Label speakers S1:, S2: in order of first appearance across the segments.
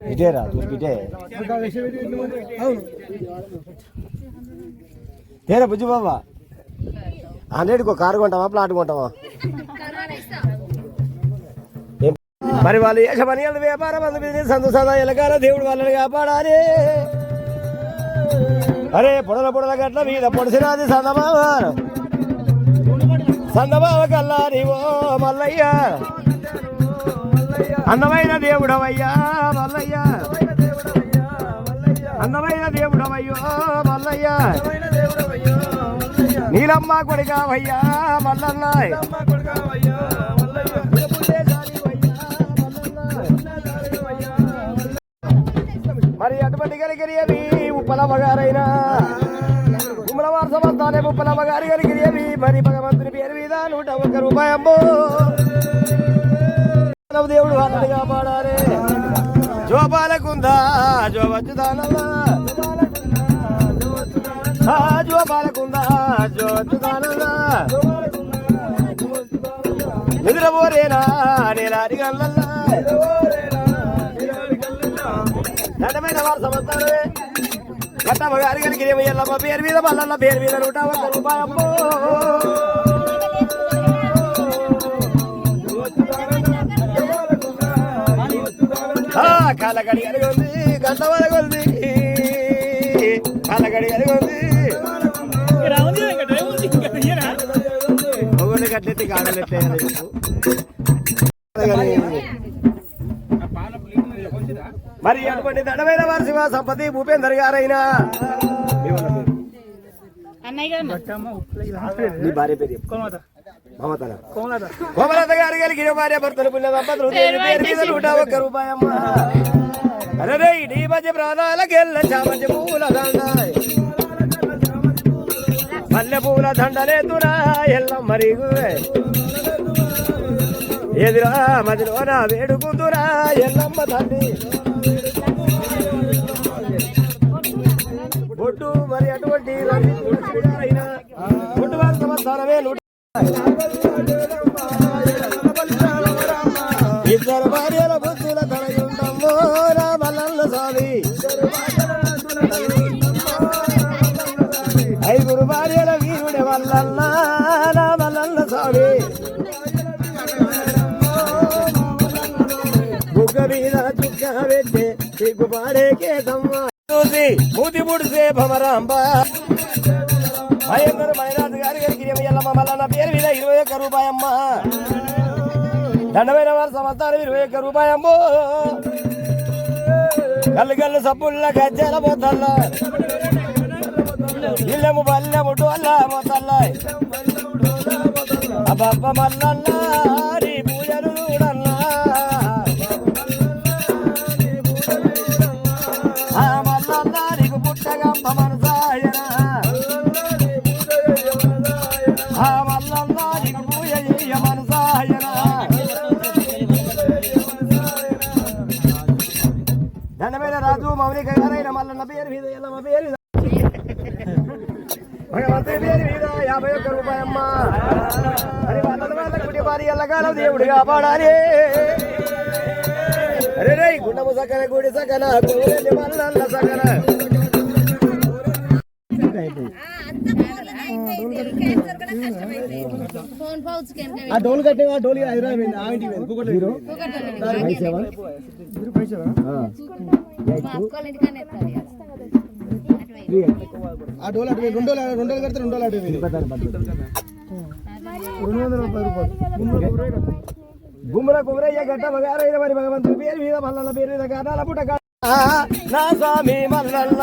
S1: ఇదేరా రా
S2: అవును.
S1: ఏరా బుజ్జి బాబా? హండ్రెడ్కి ఒక కారు కొంటావా ప్లాట్ కొంటావా? మరి వాళ్ళు యజమాని వాళ్ళు వ్యాపారం అందు బిజినెస్ అందు సదా ఎలగాల దేవుడు వాళ్ళని కాపాడాలి. అరే పొడల పొడల గట్ల మీద పొడిసినాది సందమావ. సందమావ కల్లా నీవో మల్లయ్య. అందమైన దేవుడవయ్యా మల్లయ్య అందమైన దేవుడవయ్యో మల్లయ్య నీలమ్మ కొడుకావయ్యా మల్లన్న మరి అటువంటి కలిగిరియవి ఉప్పలమ్మగారైనా గారైనా ఉమ్మల వారసమంతానే ఉప్పలమ్మ కలిగిరియవి మరి భగవంతుని పేరు మీద నూట ఒక్క రూపాయమ్మో. దేవుడు వాళ్ళని కాపాడారే? జోపాలకుందా జోవచ్చుదానల్లా ఆ జోపాలకుందా జోవచ్చుదానల్లా నిద్రపోరేనా నేలారి గల్లల్లా దట్టమైన వారు సమస్తారే గట్టమ్మ గారి గారికి ఏమయ్యల్లమ్మ పేరు మీద మల్లన్న పేరు మీద నూట వంద రూపాయమ్మో కాలగడి అడిగింది గంట వరగొంది కాలగడి అడిగింది ఒకటి కట్లెత్తి కాడలెట్టే మరి అటువంటి దడమైన వారి శివ సంపతి భూపేందర్ గారైనా?
S3: అన్నయ్య గారు.
S1: నీ భార్య పేరు చెప్పు. మమతన. కోమలత. గారి కలిగి భార్య భర్తలు పుణ్య దంపతులు దేవి పేరు మీద నూట ఒక్క రూపాయమ్మ. అరే నీ మధ్య ప్రాణాలకెళ్ళ చామంతి పూల దండ. మల్లె పూల దండలేతురా ఎల్ల మరిగు ఎదురా మదిలో నా వేడుకుందురా ఎల్లమ్మ తల్లి. బొడ్డు మరి అటువంటి బొడ్డు వారి సంవత్సరమే నూట ఇద్దరు భార్యల బుద్ధుల కలయుండమ్మో నా స్వామి. ఐదుగురు భార్యల వీరుడి వల్లన్న నా స్వామి. బుగ్గ మీద చుక్క పెట్టే చూసి మూతి ముడిసే భవరాంబ మహేందర్ మైనాథ్ గారి గారికి ఎల్లమ్మ పేరు మీద ఇరవై ఒక్క రూపాయమ్మ. దండమైన వారి సంవత్సరం ఇరవై ఒక్క రూపాయమ్మో. కళ్ళు కళ్ళు సబ్బుల్ల గజ్జల పోతల్ల ఇల్లము బల్లెము డోల్ల పోతల్ల అబ్బబ్బ మల్లన్న రాజు మౌలిక గారైన మల్లన్న పేరు మీద ఎల్లమ్మ పేరు భగవంతుని పేరు మీద యాభై ఒక్క రూపాయమ్మ. మరి వాళ్ళ వాళ్ళ కుటి వారి దేవుడు కాపాడాలి అరే రే గుండము సకన గుడి సకన మల్లన్న సకన
S2: ఆ డోలు కట్టే ఆ డోలు హైదరాబాద్ పోయింది ఆ ఇంటికి పోయింది కూకట్ లేదు. ఆ డోలు అటు పోయింది. రెండు డోలు రెండు డోలు కడితే రెండు డోలు అటు పోయింది. రెండు వందల ముప్పై రూపాయలు.
S1: గట్ట మగారైన మరి భగవంతుని పేరు మీద మల్లన్న పేరు మీద గానాల పుట్ట గా- నా స్వామి మల్లన్న.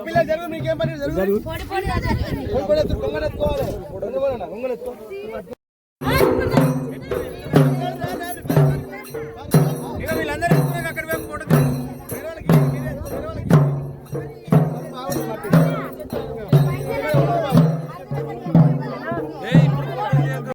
S2: పిల్లలు జరుగు మీకేం పని? జరుగు.
S3: పొడి
S2: ఎత్తుకోవాలి.